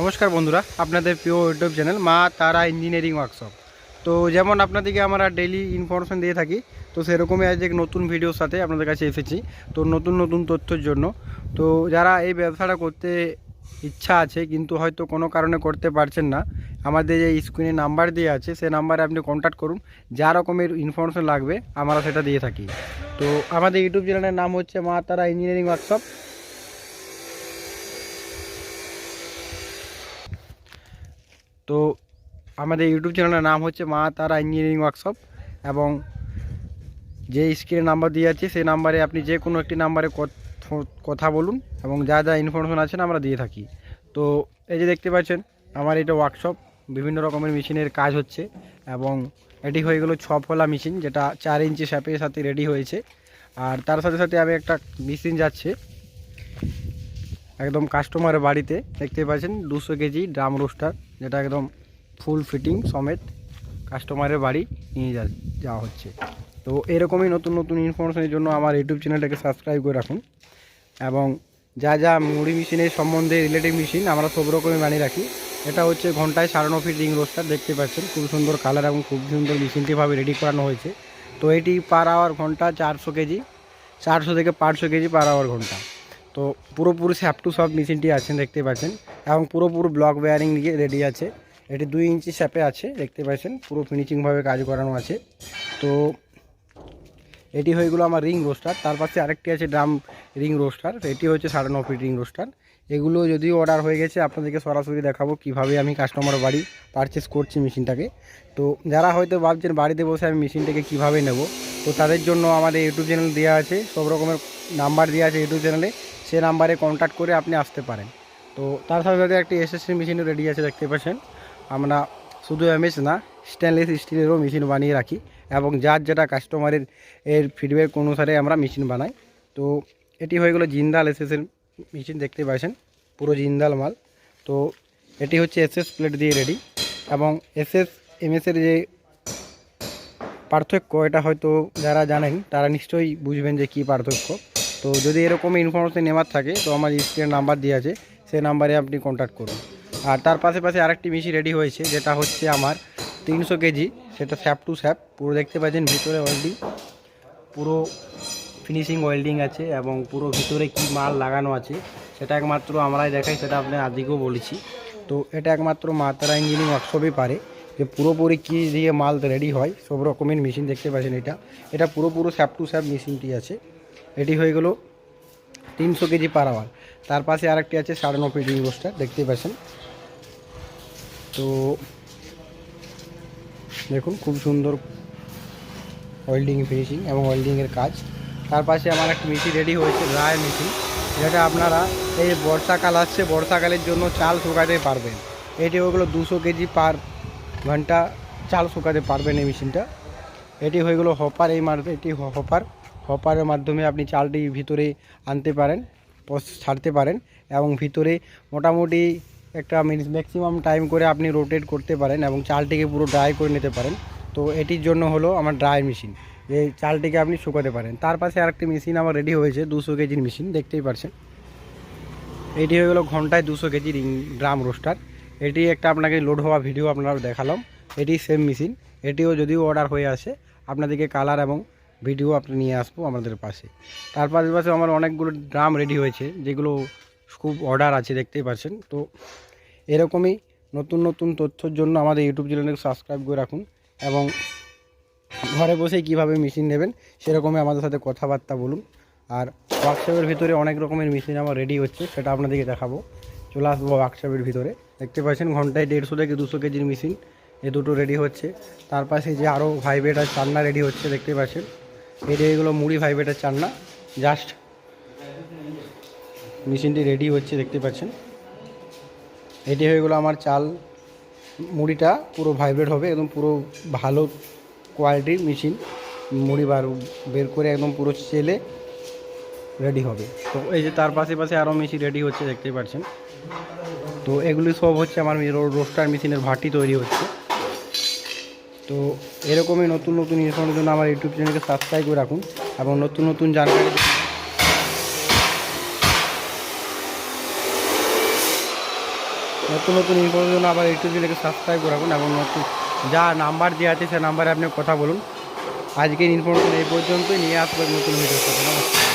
নমস্কার বন্ধুরা, আপনাদের প্রিয় ইউটিউব চ্যানেল মা তারা ইঞ্জিনিয়ারিং ওয়ার্কশপ তো যেমন আপনাদেরকে আমরা ডেইলি ইনফরমেশন দিয়ে থাকি, তো সেরকমই আজ এক নতুন ভিডিওর সাথে আপনাদের কাছে এসেছি, তো নতুন নতুন তথ্যের জন্য। তো যারা এই ব্যবসাটা করতে ইচ্ছা আছে, কিন্তু হয়তো কোনো কারণে করতে পারছেন না, আমাদের যে স্ক্রিনে নাম্বার দিয়ে আছে, সে নাম্বারে আপনি কন্ট্যাক্ট করুন, যা রকমের ইনফরমেশন লাগবে, আমরা সেটা দিয়ে থাকি। তো আমাদের ইউটিউব চ্যানেলের নাম হচ্ছে মা তারা ইঞ্জিনিয়ারিং ওয়ার্কশপ তো আমাদের ইউটিউব চ্যানেলের নাম হচ্ছে মা তারা ইঞ্জিনিয়ারিং ওয়ার্কশপ এবং যে স্ক্রিনে নাম্বার দিয়ে আছে সেই নাম্বারে আপনি যে কোনো একটি নাম্বারে কথ- বলুন এবং যা যা ইনফরমেশন আছে আমরা দিয়ে থাকি। তো এই যে দেখতে পাচ্ছেন, আমার এটা ওয়ার্কশপ বিভিন্ন রকমের মেশিনের কাজ হচ্ছে এবং এটি হয়ে গেলো ছ ফলা মেশিন যেটা চার ইঞ্চি স্যাপের সাথে রেডি হয়েছে। আর তার সাথে সাথে আমি একটা মেশিন যাচ্ছে। একদম কাস্টমারের বাড়িতে দেখতে পাচ্ছেন, দুশো কেজি ড্রাম রোস্টার যেটা একদম ফুল ফিটিং সমেত কাস্টমারের বাড়ি নিয়ে যাওয়া হচ্ছে। তো এরকমই নতুন নতুন ইনফরমেশনের জন্য আমার ইউটিউব চ্যানেলটাকে সাবস্ক্রাইব করে রাখুন। এবং যা যা মুড়ি মেশিনের সম্বন্ধে রিলেটিভ মেশিন আমরা সব রকমই বানিয়ে রাখি। এটা হচ্ছে ঘন্টায় সাড়ে ফিট রিং রোস্টার দেখতে পাচ্ছেন, খুব সুন্দর কালার এবং খুব সুন্দর মেশিনটিভাবে রেডি করানো হয়েছে। তো এটি পার আওয়ার ঘণ্টা চারশো কেজি, চারশো থেকে পাঁচশো কেজি পার আওয়ার ঘণ্টা। তো পুরোপুরি স্যাপ টু সব মেশিনটি আছেন দেখতে পাচ্ছেন। এবং পুরোপুরি ব্লক বেয়ারিং নিয়ে রেডি আছে। এটি দুই ইঞ্চি স্যাপে আছে, দেখতে পাচ্ছেন। পুরো ফিনিশিংভাবে কাজ করানো আছে। তো এটি হয়ে গেলো আমার রিং রোস্টার তার পাশে আরেকটি আছে ড্রাম রিং রোস্টার এটি হচ্ছে সাড়ে ন ফিট রিং রোস্টার এগুলো যদিও অর্ডার হয়ে গেছে, আপনাদেরকে সরাসরি দেখাবো কীভাবে আমি কাস্টমার বাড়ি পারচেস করছি মেশিনটাকে তো যারা হয়তো ভাবছেন বাড়িতে বসে আমি মেশিনটাকে কীভাবে নেব, তো তাদের জন্য আমাদের ইউটিউব চ্যানেল দেওয়া আছে। সব রকমের নাম্বার দেওয়া আছে ইউটিউব চ্যানেলে সে নাম্বারে কন্ট্যাক্ট করে আপনি আসতে পারেন। তো তার সাথে সাথে একটি এসএসসি মেশিনও রেডি আছে, দেখতে পাচ্ছেন। আমরা শুধু এমএস না স্টেনলেস স্টিলেরও মেশিন বানিয়ে রাখি এবং যার যেটা কাস্টমারের এর ফিডব্যাক অনুসারে আমরা মেশিন বানাই। তো এটি হয়ে গেলো জিন্দাল এসএসের মেশিন দেখতে পাচ্ছেন, পুরো জিন্দাল মাল। তো এটি হচ্ছে এসএস প্লেট দিয়ে রেডি এবং এসএস এমএসের যে পার্থক্য, এটা হয়তো যারা জানেন, তারা নিশ্চয়ই বুঝবেন যে কী পার্থক্য। তো যদি এরকম ইনফরমেশন নেওয়ার থাকে, তো আমার স্ক্রিনের নাম্বার দিয়ে আছে সেই নাম্বারে আপনি কন্ট্যাক্ট করুন। আর তার পাশে পাশে আরেকটি মেশিন রেডি হয়েছে, যেটা হচ্ছে আমার তিনশো কেজি, সেটা স্যাপ টু স্যাপ, পুরো দেখতে পাচ্ছেন ভিতরে ওয়েল্ডিং পুরো ফিনিশিং ওয়েল্ডিং আছে এবং পুরো ভিতরে কি মাল লাগানো আছে, সেটা একমাত্র আমরাই দেখাই, সেটা আপনি আদিকেও বলেছি। তো এটা একমাত্র মাতারা ইঞ্জিনিয়ারিং ওয়ার্কশপই পারে, যে পুরোপুরি কী দিয়ে মাল রেডি হয়, সব রকমের মেশিন দেখতে পাচ্ছেন এটা। এটা পুরোপুরো স্যাপ টু স্যাপ মেশিনটি আছে। এটি হয়ে গেল তিনশো কেজি পার আওয়ার তার পাশে আরেকটি আছে সাড়ে ন ফিট রোস্টার দেখতেই পাচ্ছেন। তো দেখুন, খুব সুন্দর ওয়েল্ডিং ফিনিশিং এবং ওয়েল্ডিংয়ের কাজ। তার পাশে আমার একটা মেশিন রেডি হয়েছে রায় মেশিন যেটা আপনারা এই বর্ষাকাল আসছে, বর্ষাকালের জন্য চাল শুকাতে পারবেন। এটি ওগুলো দুশো কেজি পার ঘণ্টা চাল শুকাতে পারবেন এই মেশিনটা এটি হয়ে গেলো হপার এই মার এটি হপার হপারের মাধ্যমে আপনি চালটি ভিতরে আনতে পারেন ছাড়তে পারেন এবং ভিতরে মোটামুটি একটা ম্যাক্সিমাম টাইম করে আপনি রোটেট করতে পারেন এবং চালটিকে পুরো ড্রাই করে নিতে পারেন। তো এটির জন্য হলো আমার ড্রাই মেশিন এই চালটিকে আপনি শুকাতে পারেন। তার পাশে আরেকটি মেশিন আমার রেডি হয়েছে, দুশো কেজির মেশিন দেখতেই পারছেন। এটি হয়ে গেলো ঘন্টায় দুশো কেজির ড্রাম রোস্টার এটি একটা আপনাকে লোড হওয়া ভিডিও আপনারা দেখালাম। এটি সেম মেশিন এটিও যদিও অর্ডার হয়ে আসে আপনাদেরকে কালার এবং ভিডিও আপনি নিয়ে আসব আমাদের পাশে। তার পাশে আমার অনেকগুলো ড্রাম রেডি হয়েছে, যেগুলো খুব অর্ডার আছে, দেখতেই পাচ্ছেন। তো এরকমই নতুন নতুন তথ্যর জন্য আমাদের ইউটিউব চ্যানেলকে সাবস্ক্রাইব করে রাখুন এবং ঘরে বসেই কীভাবে মেশিন নেবেন সেরকমই আমাদের সাথে কথাবার্তা বলুন। আর ওয়ার্কশপের ভিতরে অনেক রকমের মেশিন আমার রেডি হচ্ছে, সেটা আপনাদেরকে দেখাবো। চলে আসব ওয়ার্কশপের ভিতরে। দেখতে পাচ্ছেন, ঘন্টায় দেড়শো থেকে দুশো কেজির মেশিন এ দুটো রেডি হচ্ছে। তার পাশে যে আরও ভাইব্রেটার চান্না রেডি হচ্ছে, দেখতে পাচ্ছেন। এটি এগুলো মুড়ি ভাইব্রেটার চান্না জাস্ট মেশিনটি রেডি হচ্ছে, দেখতে পাচ্ছেন। এটি হয়ে গেলো আমার চাল, মুড়িটা পুরো ভাইব্রেট হবে, একদম পুরো ভালো কোয়ালিটির মেশিন মুড়ি বার, বের করে একদম পুরো চেলে রেডি হবে। তো এই যে তার পাশে পাশে আরও মেশিন রেডি হচ্ছে, দেখতে পাচ্ছেন। তো এগুলি সব হচ্ছে আমার রোস্টার মেশিনের ভাটি তৈরি হচ্ছে। তো এরকমই নতুন নতুন ইনফরমের জন্য আমার ইউটিউব চ্যানেলকে সাবস্ক্রাইব করে রাখুন এবং নতুন নতুন জানকারি নতুন নতুন ইনফরমেশন জন্য আবার ইউটিউব চ্যানেলকে সাবস্ক্রাইব করে রাখুন এবং নতুন যা নাম্বার দেওয়া আছে সে নাম্বারে আপনি কথা বলুন। আজকের ইনফরমেশন এই পর্যন্তই। নিয়ে আসব এক নতুন ভিডিওর সাথে নমস্কার